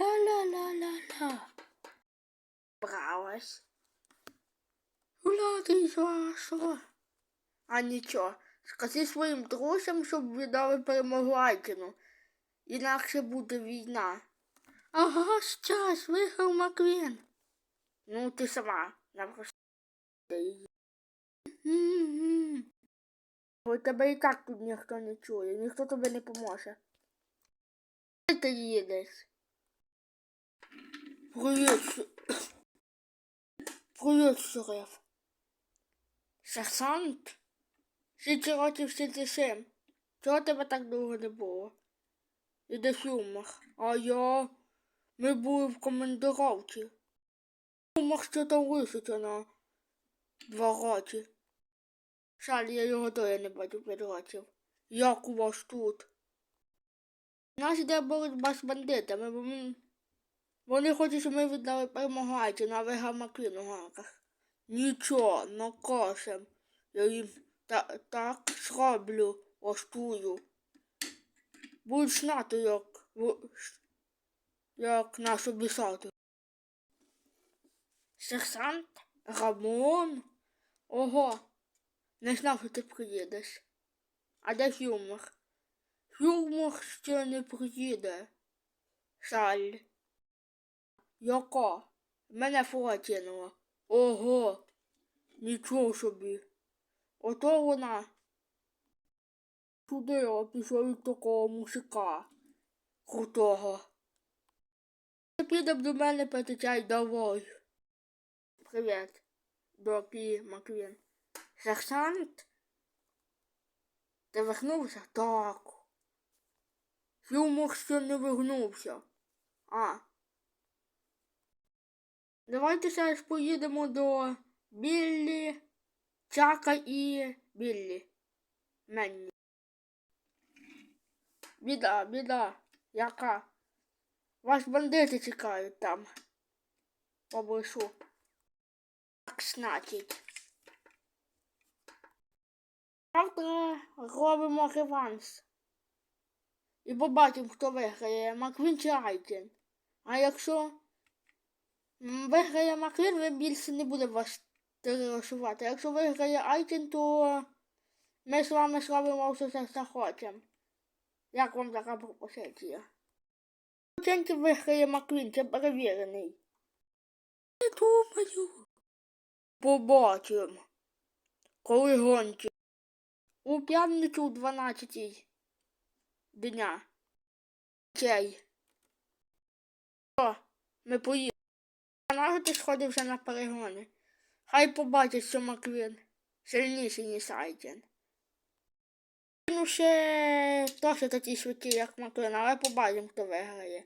Ла-ла-ла-ла-ла. Бралась. Гуляти що? А нічого. Скажи своїм друзям, щоб віддали перемогу Айкіну. Інакше буде війна. Ага, щас, виграв Маквін. Ну, ти сама. Напрости її. Бо тебе і так тут ніхто не чує, ніхто тобі не поможе. Ти їдеш? Привіт. Ш- Привіт. Сержант? Скільки років сидиш сим? Чого тебе так довго не було? І Іде сумах. А я... Ми були в командировці. Сумах що там виситься на два роки. Жаль, я його доля не бачу п'ять років. Як у вас тут? У нас іде боротьба з бандитами, бо ми... Вони хочуть, щоб ми віддали перемагати на вега Маквін у ганках. Нічого, накосим. Я їм та, так зроблю, влаштую. Будуть знати, як, як нас обіцяти. Сержант? Рамон? Ого, не знав, що ти приїдеш. А де Юмор? Юмор ще не приїде. Жаль. Яка? Мене фура кинула. Ого. Нічого собі. Ото вона. Туди пішла від такого мужика. Крутого. Підемо до мене пити чай давай. Привіт. Докі Маквін. Сержант? Ти вернувся? Так. Юмор ще не вернувся. А. Давайте зараз поїдемо до Біллі, Чака і Біллі. Менні. Біда, біда. Яка? Вас бандити чекають там. Поблишу. Так, значить. Завтра робимо реванс. І побачимо, хто виграє, Маквін чи Айкен. А якщо виграє Маквін, він більше не буде вас тероризувати. Якщо виграє Айкен, то ми з вами зробимо все, що захочемо. Як вам така пропозиція? Оцінки виграє Маквін, це перевірений. Не думаю. Побачимо. Коли гонки. У п'ятницю у 12 дня. Чей. О, ми поїдемо. Нащо ти сходив вже на перегони? Хай побачить, що Маквін сильніший, ніж Айкен. Ну, ще трохи такі швидкі, як Маквін, але побачимо, хто виграє.